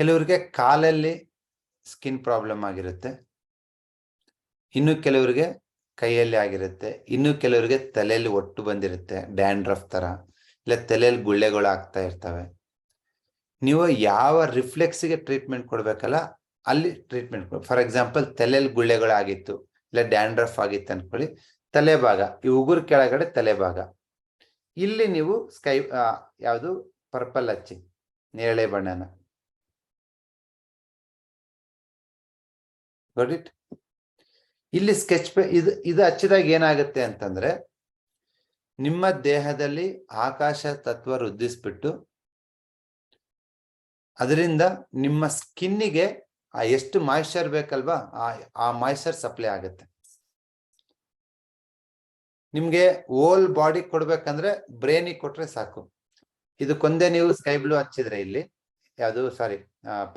ಕೆಲವ್ರಿಗೆ ಕಾಲಲ್ಲಿ skin problem ಆಗಿರುತ್ತೆ. ಇನ್ನು ಕೆಲವರಿಗೆ ಕೈಯಲ್ಲಿ ಆಗಿರುತ್ತೆ. ಇನ್ನು ಕೆಲವರಿಗೆ ತಲೆಯಲ್ಲಿ ಒಟ್ಟು ಬಂದಿರುತ್ತೆ ಡ್ಯಾಂಡ್ರಫ್ ತರ, ಇಲ್ಲ ತಲೆಯಲ್ಲಿ ಗುಳ್ಳೆಗಳು ಆಗ್ತಾ ಇರ್ತವೆ. ನೀವು ಯಾವ ರಿಫ್ಲೆಕ್ಸ್ಗೆ ಟ್ರೀಟ್ಮೆಂಟ್ ಕೊಡ್ಬೇಕಲ್ಲ, ಅಲ್ಲಿ ಟ್ರೀಟ್ಮೆಂಟ್ ಫಾರ್ ಎಕ್ಸಾಂಪಲ್ ತಲೆಯಲ್ಲಿ ಗುಳ್ಳೆಗಳಾಗಿತ್ತು, ಇಲ್ಲ ಡ್ಯಾಂಡ್ರಫ್ ಆಗಿತ್ತು ಅನ್ಕೊಳ್ಳಿ ತಲೆ ಭಾಗ ಈ ಉಗುರು ಕೆಳಗಡೆ ತಲೆ ಭಾಗ ಇಲ್ಲಿ ನೀವು ಸ್ಕೈ ಯಾವುದು ಪರ್ಪಲ್ ಹಚ್ಚಿ, ನೇರಳೆ ಬಣ್ಣನ. Got ಇಟ್ ಇಲ್ಲಿ ಸ್ಕೆಚ್ ಇದು ಇದು ಹಚ್ಚಿದಾಗ ಏನಾಗುತ್ತೆ ಅಂತಂದ್ರೆ, ನಿಮ್ಮ ದೇಹದಲ್ಲಿ ಆಕಾಶ ತತ್ವ ವೃದ್ಧಿಸ್ಬಿಟ್ಟು, ಅದರಿಂದ ನಿಮ್ಮ ಸ್ಕಿನ್ನಿಗೆ ಆ ಎಷ್ಟು ಮಾಯಿಶ್ಚರ್ ಬೇಕಲ್ವಾ, ಆ ಆ ಮಾಯಿಶ್ಚರ್ ಸಪ್ಲೈ ಆಗುತ್ತೆ. ನಿಮ್ಗೆ ಓಲ್ ಬಾಡಿ ಕೊಡ್ಬೇಕಂದ್ರೆ ಬ್ರೈನಿಗೆ ಕೊಟ್ರೆ ಸಾಕು. ಇದಕ್ಕೊಂದೇ ನೀವು ಸ್ಕೈ ಬ್ಲೂ ಹಚ್ಚಿದ್ರೆ ಇಲ್ಲಿ, ಯಾವುದು ಸಾರಿ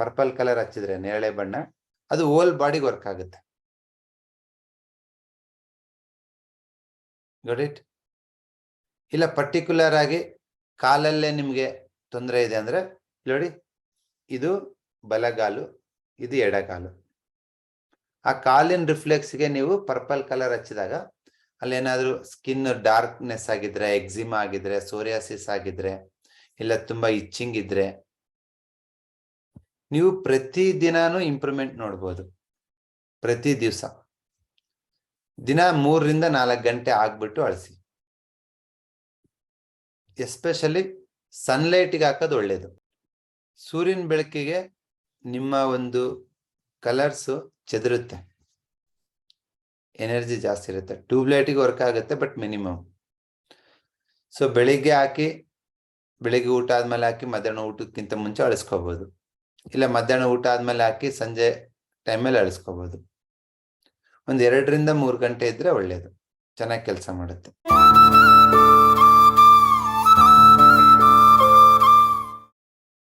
ಪರ್ಪಲ್ ಕಲರ್ ಹಚ್ಚಿದ್ರೆ, ನೇರಳೆ ಬಣ್ಣ. ಅದು ಓಲ್ ಬಾಡಿಗೆ ವರ್ಕ್ ಆಗುತ್ತೆ. ಇಟ್ ಇಲ್ಲ ಪರ್ಟಿಕ್ಯುಲರ್ ಆಗಿ ಕಾಲಲ್ಲೇ ನಿಮಗೆ ತೊಂದರೆ ಇದೆ ಅಂದರೆ ನೋಡಿ, ಇದು ಬಲಗಾಲು, ಇದು ಎಡಗಾಲು. ಆ ಕಾಲಿನ ರಿಫ್ಲೆಕ್ಸ್ಗೆ ನೀವು ಪರ್ಪಲ್ ಕಲರ್ ಹಚ್ಚಿದಾಗ ಅಲ್ಲೇನಾದರೂ ಸ್ಕಿನ್ ಡಾರ್ಕ್ನೆಸ್ ಆಗಿದ್ರೆ ಎಕ್ಸಿಮಾ ಆಗಿದ್ರೆ ಸೋರಿಯಾಸಿಸ್ ಆಗಿದ್ರೆ, ಇಲ್ಲ ತುಂಬ ಇಚ್ಚಿಂಗ್ ಇದ್ರೆ ನೀವು ಪ್ರತಿ ದಿನಾನು ಇಂಪ್ರೂವ್ಮೆಂಟ್ ನೋಡ್ಬೋದು. ಪ್ರತಿ ದಿವಸ. ದಿನ ಮೂರರಿಂದ ನಾಲ್ಕು ಗಂಟೆ ಆಗ್ಬಿಟ್ಟು ಅಳಿಸಿ. ಎಸ್ಪೆಷಲಿ ಸನ್ಲೈಟಿಗೆ ಹಾಕೋದು ಒಳ್ಳೇದು. ಸೂರ್ಯನ ಬೆಳಕಿಗೆ ನಿಮ್ಮ ಒಂದು ಕಲರ್ಸು ಚದುರುತ್ತೆ. ಎನರ್ಜಿ ಜಾಸ್ತಿ ಇರುತ್ತೆ. ಟ್ಯೂಬ್ಲೈಟಿಗೆ ವರ್ಕ್ ಆಗುತ್ತೆ ಬಟ್ ಮಿನಿಮಮ್ ಸೊ ಬೆಳಿಗ್ಗೆ ಹಾಕಿ, ಬೆಳಿಗ್ಗೆ ಊಟ ಆದ್ಮೇಲೆ ಹಾಕಿ ಮಧ್ಯಾಹ್ನ ಊಟಕ್ಕಿಂತ ಮುಂಚೆ ಅಳಿಸ್ಕೋಬಹುದು ಇಲ್ಲ ಮಧ್ಯಾಹ್ನ ಊಟ ಆದ್ಮೇಲೆ ಹಾಕಿ ಸಂಜೆ ಟೈಮಲ್ಲಿ ಅಳಿಸ್ಕೋಬಹುದು ಒಂದ್ ಎರಡರಿಂದ ಮೂರು ಗಂಟೆ ಇದ್ರೆ ಒಳ್ಳೇದು. ಚೆನ್ನಾಗಿ ಕೆಲಸ ಮಾಡುತ್ತೆ.